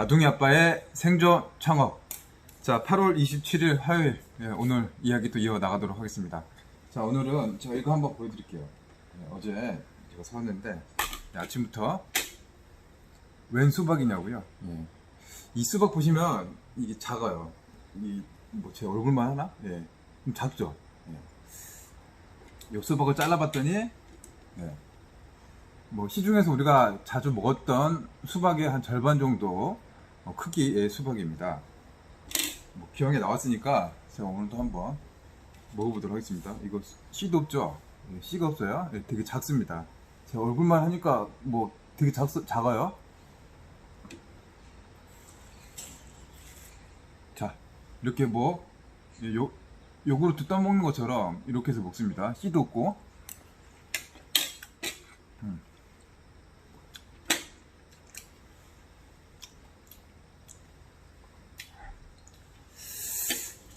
다둥이 아빠의 생존 창업. 자, 8월 27일 화요일. 예, 오늘 이야기 또 이어 나가도록 하겠습니다. 자, 오늘은 제가 이거 한번 보여드릴게요. 예, 어제 제가 사왔는데 예, 아침부터 웬 수박이냐고요? 예. 이 수박 보시면 이게 작아요. 이 뭐 제 얼굴만 하나? 예. 좀 작죠? 예. 이 수박을 잘라봤더니 예. 뭐 시중에서 우리가 자주 먹었던 수박의 한 절반 정도 어, 크기의 수박입니다. 뭐 기왕에 나왔으니까 제가 오늘도 한번 먹어보도록 하겠습니다. 이거 씨도 없죠? 예, 씨가 없어요. 예, 되게 작습니다. 제 얼굴만 하니까 뭐 되게 작, 작아요. 자, 이렇게 뭐 예, 요, 요구르트 떠먹는 것처럼 이렇게 해서 먹습니다. 씨도 없고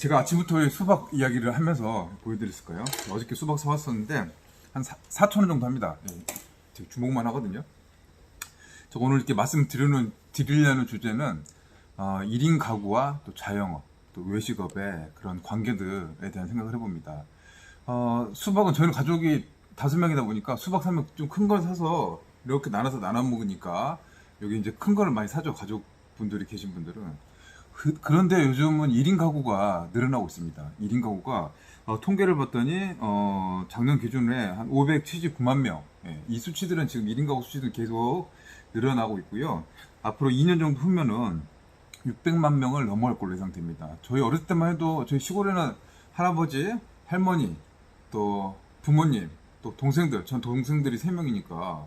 제가 아침부터 수박 이야기를 하면서 보여드렸을 거예요. 어저께 수박 사왔었는데 한 4, 천원 정도 합니다. 예, 되게 주먹만 하거든요. 저 오늘 이렇게 말씀드리는 드리려는 주제는 어, 1인 가구와 또 자영업, 또 외식업의 그런 관계들에 대한 생각을 해봅니다. 어, 수박은 저희는 가족이 다섯 명이다 보니까 수박 사면 좀 큰 걸 사서 이렇게 나눠서 나눠 먹으니까 여기 이제 큰 거를 많이 사죠. 가족분들이 계신 분들은. 그, 그런데 요즘은 1인 가구가 늘어나고 있습니다. 1인 가구가 어, 통계를 봤더니 어, 작년 기준에 한 579만 명. 예, 이 수치들은 지금 1인 가구 수치들은 계속 늘어나고 있고요. 앞으로 2년 정도 후면은 600만 명을 넘어갈 걸로 예상됩니다. 저희 어렸을 때만 해도 저희 시골에는 할아버지, 할머니, 또 부모님, 또 동생들, 전 동생들이 3명이니까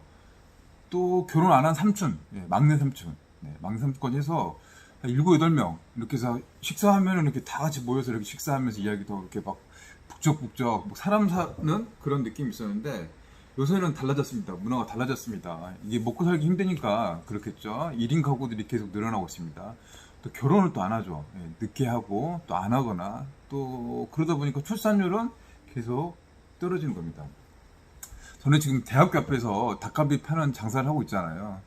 또 결혼 안 한 삼촌, 예, 막내 삼촌, 네, 막내 삼촌까지 해서 한 일곱 여덟 명 이렇게 해서 식사하면 이렇게 다 같이 모여서 이렇게 식사하면서 이야기도 이렇게 막 북적북적 뭐 사람 사는 그런 느낌이 있었는데 요새는 달라졌습니다. 문화가 달라졌습니다. 이게 먹고 살기 힘드니까 그렇겠죠. 1인 가구들이 계속 늘어나고 있습니다. 또 결혼을 또 안 하죠. 예, 늦게 하고 또 안 하거나 또 그러다 보니까 출산율은 계속 떨어지는 겁니다. 저는 지금 대학교 앞에서 닭갈비 파는 장사를 하고 있잖아요.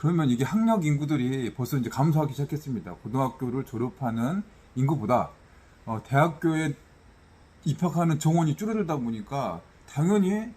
그러면 이게 학력 인구들이 벌써 이제 감소하기 시작했습니다. 고등학교를 졸업하는 인구보다 어, 대학교에 입학하는 정원이 줄어들다 보니까 당연히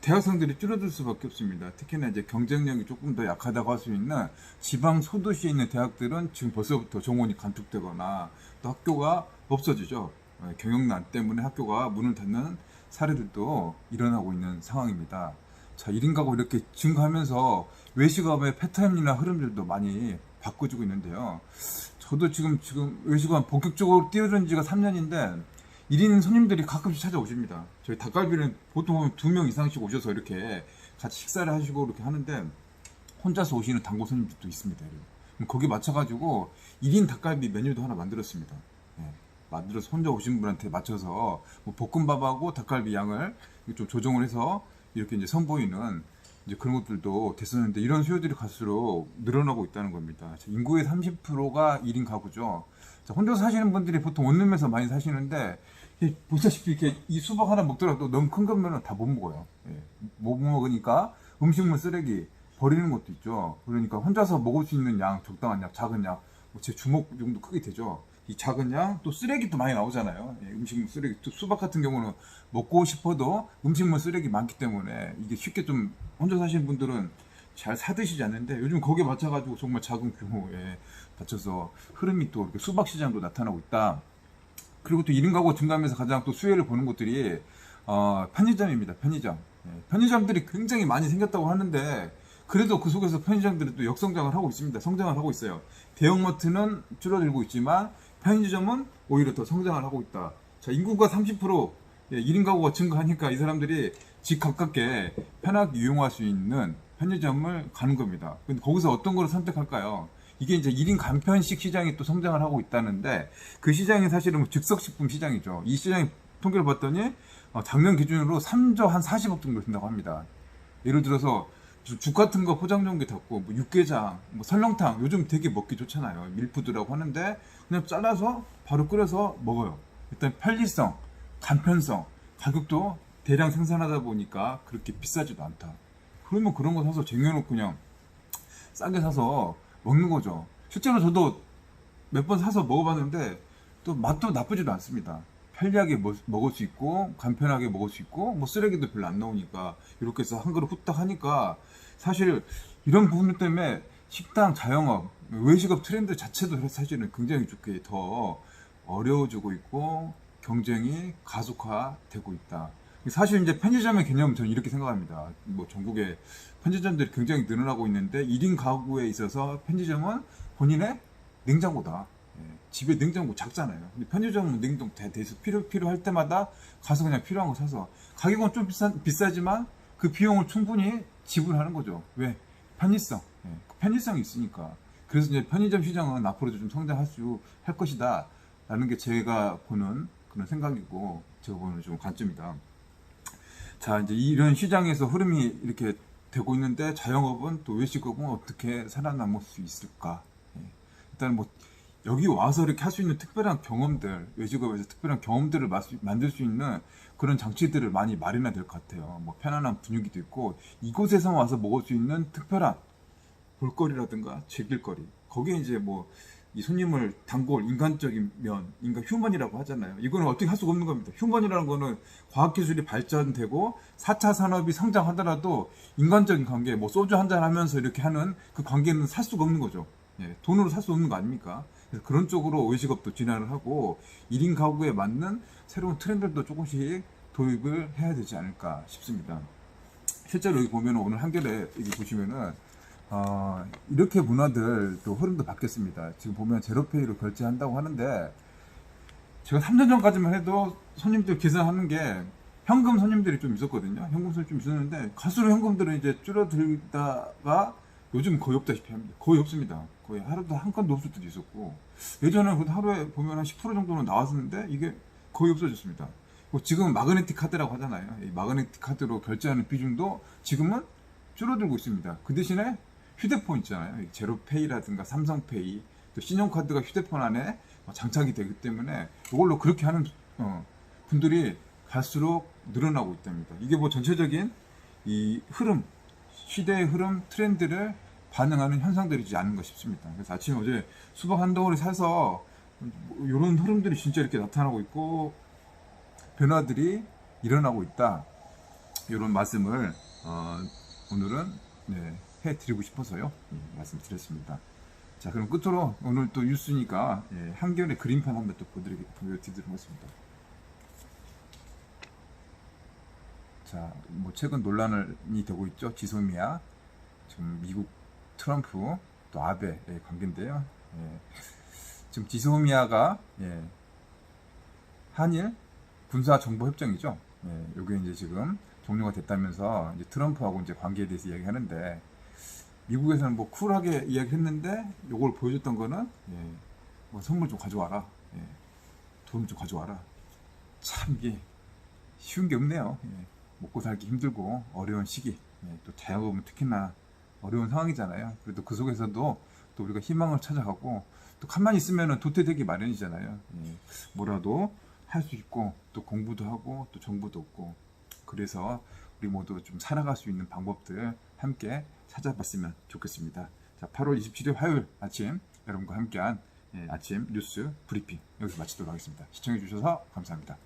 대학생들이 줄어들 수밖에 없습니다. 특히나 이제 경쟁력이 조금 더 약하다고 할 수 있는 지방 소도시에 있는 대학들은 지금 벌써부터 정원이 감축되거나 또 학교가 없어지죠. 어, 경영난 때문에 학교가 문을 닫는 사례들도 일어나고 있는 상황입니다. 자, 1인 가구 이렇게 증가하면서 외식업의 패턴이나 흐름들도 많이 바꿔주고 있는데요. 저도 지금, 지금 외식업 본격적으로 뛰어든 지가 3년인데, 1인 손님들이 가끔씩 찾아오십니다. 저희 닭갈비는 보통 보면 2명 이상씩 오셔서 이렇게 같이 식사를 하시고 이렇게 하는데, 혼자서 오시는 단골 손님들도 있습니다. 거기에 맞춰가지고 1인 닭갈비 메뉴도 하나 만들었습니다. 예, 만들어서 혼자 오신 분한테 맞춰서 뭐 볶음밥하고 닭갈비 양을 좀 조정을 해서 이렇게 이제 선보이는 이제 그런 것들도 됐었는데 이런 수요들이 갈수록 늘어나고 있다는 겁니다. 자, 인구의 30%가 1인 가구죠. 자, 혼자 사시는 분들이 보통 원룸에서 많이 사시는데 이 보시다시피 이렇게 이 수박 하나 먹더라도 너무 큰 거면 다 못 먹어요. 예, 못 먹으니까 음식물 쓰레기 버리는 것도 있죠. 그러니까 혼자서 먹을 수 있는 양 적당한 양, 작은 양, 뭐제 주먹 정도 크게 되죠. 이 작은 양, 또 쓰레기도 많이 나오잖아요. 예, 음식물 쓰레기. 또 수박 같은 경우는 먹고 싶어도 음식물 쓰레기 많기 때문에 이게 쉽게 좀 혼자 사시는 분들은 잘 사드시지 않는데 요즘 거기에 맞춰가지고 정말 작은 규모에 맞춰서 흐름이 또 이렇게 수박 시장도 나타나고 있다. 그리고 또 1인 가구 증가하면서 가장 또 수혜를 보는 것들이 어, 편의점입니다. 편의점. 예, 편의점들이 굉장히 많이 생겼다고 하는데 그래도 그 속에서 편의점들이 또 역성장을 하고 있습니다. 성장을 하고 있어요. 대형마트는 줄어들고 있지만 편의점은 오히려 더 성장을 하고 있다. 자, 인구가 30% 예, 1인 가구가 증가하니까 이 사람들이 집 가깝게 편하게 이용할 수 있는 편의점을 가는 겁니다. 근데 거기서 어떤 걸 선택할까요? 이게 이제 1인 간편식 시장이 또 성장을 하고 있다는데 그 시장이 사실은 즉석식품 시장이죠. 이 시장이 통계를 봤더니 어, 작년 기준으로 3조 한 40억 정도 된다고 합니다. 예를 들어서 죽 같은 거 포장 전기 닫고 뭐 육개장, 뭐 설렁탕 요즘 되게 먹기 좋잖아요. 밀푸드라고 하는데 그냥 잘라서 바로 끓여서 먹어요. 일단 편리성, 간편성, 가격도 대량 생산하다 보니까 그렇게 비싸지도 않다. 그러면 그런 거 사서 쟁여놓고 그냥 싸게 사서 먹는 거죠. 실제로 저도 몇 번 사서 먹어봤는데 또 맛도 나쁘지도 않습니다. 편리하게 먹- 먹을 수 있고 간편하게 먹을 수 있고 뭐 쓰레기도 별로 안 나오니까 이렇게 해서 한 그릇 후딱 하니까 사실 이런 부분 때문에 식당 자영업 외식업 트렌드 자체도 사실은 굉장히 좋게 더 어려워지고 있고 경쟁이 가속화되고 있다. 사실 이제 편의점의 개념은 저는 이렇게 생각합니다. 뭐 전국에 편의점들이 굉장히 늘어나고 있는데 1인 가구에 있어서 편의점은 본인의 냉장고다. 예, 집에 냉장고 작잖아요. 근데 편의점은 냉동 돼, 돼서 필요, 필요할 때마다 가서 그냥 필요한 거 사서. 가격은 좀 비싸, 비싸지만 그 비용을 충분히 지불하는 거죠. 왜? 편의성. 예, 그 편의성이 있으니까. 그래서 이제 편의점 시장은 앞으로도 좀 성장할 수, 할 것이다. 라는 게 제가 보는 그런 생각이고, 제가 보는 좀 관점이다. 자, 이제 이런 시장에서 흐름이 이렇게 되고 있는데 자영업은 또 외식업은 어떻게 살아남을 수 있을까? 예. 일단 뭐 여기 와서 이렇게 할 수 있는 특별한 경험들, 외식업에서 특별한 경험들을 마- 만들 수 있는 그런 장치들을 많이 마련해야 될 것 같아요. 뭐 편안한 분위기도 있고 이곳에서 와서 먹을 수 있는 특별한 볼거리라든가 즐길거리. 거기에 이제 뭐 이 손님을 단골 인간적인 면, 인간 휴먼이라고 하잖아요. 이거는 어떻게 할 수가 없는 겁니다. 휴먼이라는 거는 과학기술이 발전되고 4차 산업이 성장하더라도 인간적인 관계, 뭐 소주 한잔 하면서 이렇게 하는 그 관계는 살 수가 없는 거죠. 예, 돈으로 살 수 없는 거 아닙니까? 그래서 그런 쪽으로 외식업도 진화를 하고 1인 가구에 맞는 새로운 트렌드도 조금씩 도입을 해야 되지 않을까 싶습니다. 실제로 여기 보면 오늘 한겨레 여기 보시면은 어, 이렇게 문화들 또 흐름도 바뀌었습니다. 지금 보면 제로페이로 결제한다고 하는데 제가 3년 전까지만 해도 손님들 계산하는 게 현금 손님들이 좀 있었거든요. 현금 손님 좀 있었는데 갈수록 현금들은 이제 줄어들다가 요즘 거의 없다시피 합니다. 거의 없습니다. 거의 하루도 한 건도 없을 때도 있었고 예전에 그 하루에 보면 한 10% 정도는 나왔었는데 이게 거의 없어졌습니다. 뭐 지금 마그네틱 카드라고 하잖아요. 이 마그네틱 카드로 결제하는 비중도 지금은 줄어들고 있습니다. 그 대신에 휴대폰 있잖아요. 이 제로페이라든가 삼성페이, 또 신용카드가 휴대폰 안에 장착이 되기 때문에 이걸로 그렇게 하는 어, 분들이 갈수록 늘어나고 있답니다. 이게 뭐 전체적인 이 흐름, 시대의 흐름, 트렌드를 반영하는 현상들이지 않은가 싶습니다. 그래서 아침에 어제 수박 한 덩어리 사서 이런 흐름들이 진짜 이렇게 나타나고 있고 변화들이 일어나고 있다. 이런 말씀을 어, 오늘은 네, 해드리고 싶어서요 예, 말씀드렸습니다. 자 그럼 끝으로 오늘 또 뉴스니까 예, 한겨레 그림판 한번 또 보여드리, 보여드리도록 하겠습니다. 자, 뭐 최근 논란이 되고 있죠. 지소미아, 지금 미국 트럼프 또 아베의 관계인데요. 예. 지금 지소미아가 예, 한일 군사 정보 협정이죠. 예, 요게 이제 지금 종료가 됐다면서 이제 트럼프하고 이제 관계에 대해서 이야기하는데 미국에서는 뭐 쿨하게 이야기했는데 요걸 보여줬던 거는 예, 뭐 선물 좀 가져와라. 예, 돈 좀 가져와라. 참 이게 쉬운 게 없네요. 예, 먹고 살기 힘들고 어려운 시기, 예, 또 자영업은 특히나 어려운 상황이잖아요. 그래도 그 속에서도 또 우리가 희망을 찾아가고 또 가만히 있으면은 도태되기 마련이잖아요. 예, 뭐라도 할 수 있고 또 공부도 하고 또 정보도 얻고 그래서 우리 모두 좀 살아갈 수 있는 방법들 함께 찾아봤으면 좋겠습니다. 자, 8월 27일 화요일 아침 여러분과 함께한 예, 아침 뉴스 브리핑 여기서 마치도록 하겠습니다. 시청해 주셔서 감사합니다.